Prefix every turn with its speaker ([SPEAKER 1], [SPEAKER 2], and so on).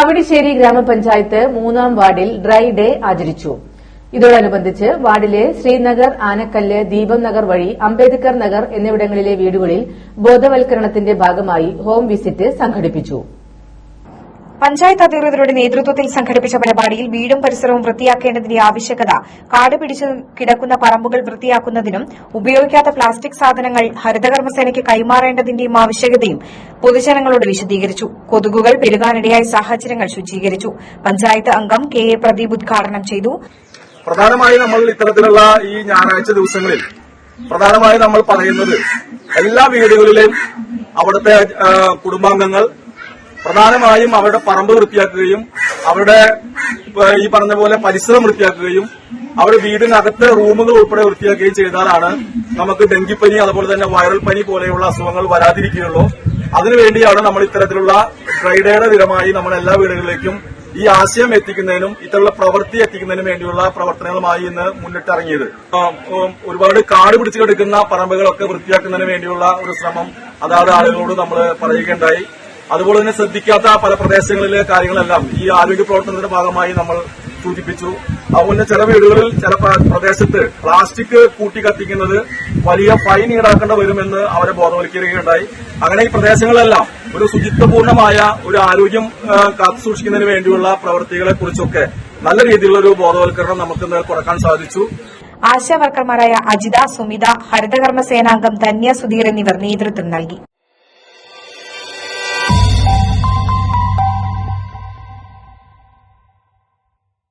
[SPEAKER 1] അവിടിശ്ശേരി ഗ്രാമപഞ്ചായത്ത് മൂന്നാം വാർഡിൽ ഡ്രൈ ഡേ ആചരിച്ചു. ഇതോടനുബന്ധിച്ച് വാർഡിലെ ശ്രീനഗർ ആനക്കല്ല് ദീപം നഗർ വഴി അംബേദ്കർ നഗർ എന്നിവിടങ്ങളിലെ വീടുകളിൽ ബോധവൽക്കരണത്തിന്റെ ഭാഗമായി ഹോം വിസിറ്റ് സംഘടിപ്പിച്ചു.
[SPEAKER 2] പഞ്ചായത്ത് അധികൃതരുടെ നേതൃത്വത്തിൽ സംഘടിപ്പിച്ച പരിപാടിയിൽ വീടും പരിസരവും വൃത്തിയാക്കേണ്ടതിന്റെ ആവശ്യകത കാട് പിടിച്ചു കിടക്കുന്ന പറമ്പുകൾ വൃത്തിയാക്കുന്നതിനും ഉപയോഗിക്കാത്ത പ്ലാസ്റ്റിക് സാധനങ്ങൾ ഹരിതകർമ്മസേനയ്ക്ക് കൈമാറേണ്ടതിന്റെയും ആവശ്യകതയും പൊതുജനങ്ങളോട് വിശദീകരിച്ചു. കൊതുകുകൾ പെരുകാനിടയായ സാഹചര്യങ്ങൾ ശുചീകരിച്ചു. പഞ്ചായത്ത് അംഗം കെ എ പ്രദീപ് ഉദ്ഘാടനം ചെയ്തു.
[SPEAKER 3] പ്രധാനമായും നമ്മൾ ഇത്തരത്തിലുള്ള ഈ ഞായറാഴ്ച ദിവസങ്ങളിൽ പ്രധാനമായും നമ്മൾ പറയുന്നത് എല്ലാ വീടുകളിലെയും അവിടുത്തെ കുടുംബാംഗങ്ങൾ പ്രധാനമായും അവരുടെ പറമ്പ് വൃത്തിയാക്കുകയും അവരുടെ ഈ പറഞ്ഞ പോലെ പരിസരം വൃത്തിയാക്കുകയും അവരുടെ വീടിനകത്തെ റൂമുകൾ ഉൾപ്പെടെ വൃത്തിയാക്കുകയും ചെയ്താലാണ് നമുക്ക് ഡെങ്കിപ്പനി അതുപോലെ തന്നെ വൈറൽ പനി പോലെയുള്ള അസുഖങ്ങൾ വരാതിരിക്കുകയുള്ളൂ. അതിനുവേണ്ടിയാണ് നമ്മൾ ഇത്തരത്തിലുള്ള ഡ്രൈഡേയുടെ ദിനമായി നമ്മൾ എല്ലാ വീടുകളിലേക്കും ഈ ആശയം എത്തിക്കുന്നതിനും ഇത്തരത്തിലുള്ള പ്രവൃത്തി എത്തിക്കുന്നതിനും വേണ്ടിയുള്ള പ്രവർത്തനങ്ങളുമായി ഇന്ന് മുന്നിട്ടിറങ്ങിയത്. ഒരുപാട് കാട് പിടിച്ചു കിടക്കുന്ന പറമ്പുകളൊക്കെ വൃത്തിയാക്കുന്നതിന് വേണ്ടിയുള്ള ഒരു ശ്രമം അതാത് ആളുകളോട് നമ്മൾ പറയുകയുണ്ടായി. അതുപോലെ തന്നെ ശ്രദ്ധിക്കാത്ത പല പ്രദേശങ്ങളിലെ കാര്യങ്ങളെല്ലാം ഈ ആരോഗ്യ പ്രവർത്തനത്തിന്റെ ഭാഗമായി നമ്മൾ സൂചിപ്പിച്ചു. അതുപോലെ ചില വീടുകളിൽ ചില പ്ര- പ്രദേശത്ത് പ്ലാസ്റ്റിക് കൂട്ടി കത്തിക്കുന്നത് വലിയ ഫൈൻ ഈടാക്കേണ്ട വരുമെന്ന് അവരെ ബോധവൽക്കരിക്കുകയുണ്ടായി. അങ്ങനെ ഈ പ്രദേശങ്ങളെല്ലാം ഒരു ശുചിത്വപൂർണമായ ഒരു ആരോഗ്യം കാത്തു കാത്തുസൂക്ഷിക്കുന്നതിന് വേണ്ടിയുള്ള പ്രവൃത്തികളെ കുറിച്ചൊക്കെ നല്ല രീതിയിലുള്ള ഒരു ബോധവൽക്കരണം നമുക്ക് കൊടുക്കാൻ സാധിച്ചു.
[SPEAKER 2] ആശാ വർക്കർമാരായ അജിത സുമിത ഹരിതകർമ്മ സേനാംഗം ധന്യ സുധീർ എന്നിവർ നേതൃത്വം നൽകി.